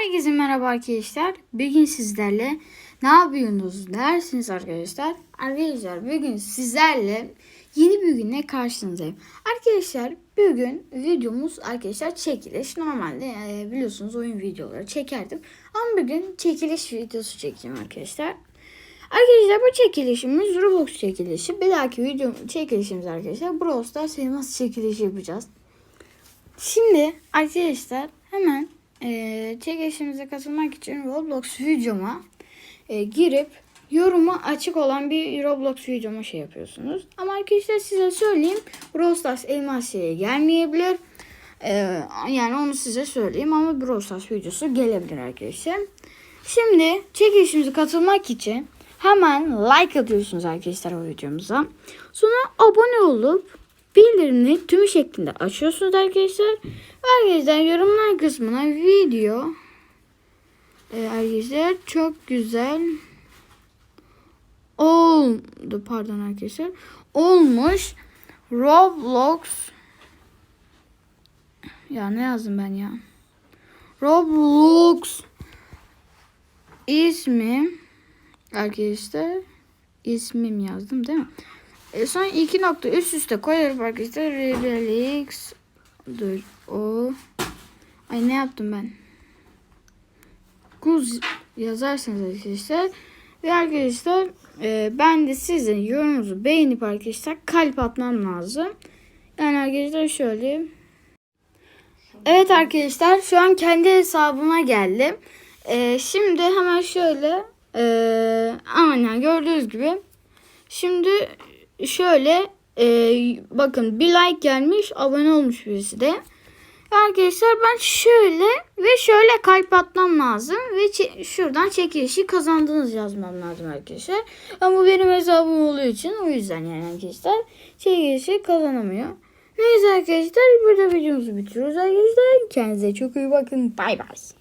Herkese merhaba arkadaşlar. Bugün sizlerle ne yapıyorsunuz dersiniz arkadaşlar. Arkadaşlar bugün sizlerle yeni bir günle karşınızdayım. Arkadaşlar bugün videomuz arkadaşlar çekiliş. Normalde e, biliyorsunuz oyun videoları çekerdim. Ama bugün çekiliş videosu çekeceğim arkadaşlar. Arkadaşlar bu çekilişimiz Roblox çekilişi. Bir dahaki video çekilişimiz arkadaşlar Brawl Stars elmas çekilişi yapacağız. Şimdi arkadaşlar hemen e, çekilişimize katılmak için Roblox videoma e, girip yorumu açık olan bir Roblox videoma şey yapıyorsunuz. Ama arkadaşlar size söyleyeyim Brawl Stars gelmeyebilir. E, yani onu size söyleyeyim ama Brawl videosu gelebilir arkadaşlar. Şimdi çekilişimize katılmak için hemen like atıyorsunuz arkadaşlar o videomuza. Sonra abone olup bildirimleri tümü şeklinde açıyorsunuz arkadaşlar. Arkadaşlar yorumlar kısmına video. E, arkadaşlar çok güzel oldu. Pardon arkadaşlar. Olmuş Roblox. Ya ne yazdım ben ya? Roblox ismi. Arkadaşlar ismim yazdım değil mi? E, sonra iki nokta üst üste koyarım arkadaşlar. Relix dur o ay ne yaptım ben? Kuz yazarsanız arkadaşlar ve arkadaşlar e, ben de sizin yorumunuzu beğenip arkadaşlar kalp atmam lazım. Yani arkadaşlar şöyle Evet arkadaşlar şu an kendi hesabıma geldim. E, şimdi hemen şöyle e, aynen gördüğünüz gibi Şimdi şöyle e, bakın bir like gelmiş abone olmuş birisi de. Arkadaşlar ben şöyle ve şöyle kalp atmam lazım ve şuradan çekilişi kazandınız yazmam lazım arkadaşlar. Ama benim hesabım olduğu için o yüzden yani arkadaşlar çekilişi kazanamıyor. Neyse arkadaşlar burada videomuzu bitiriyoruz arkadaşlar. Kendinize çok iyi bakın. Bay bay.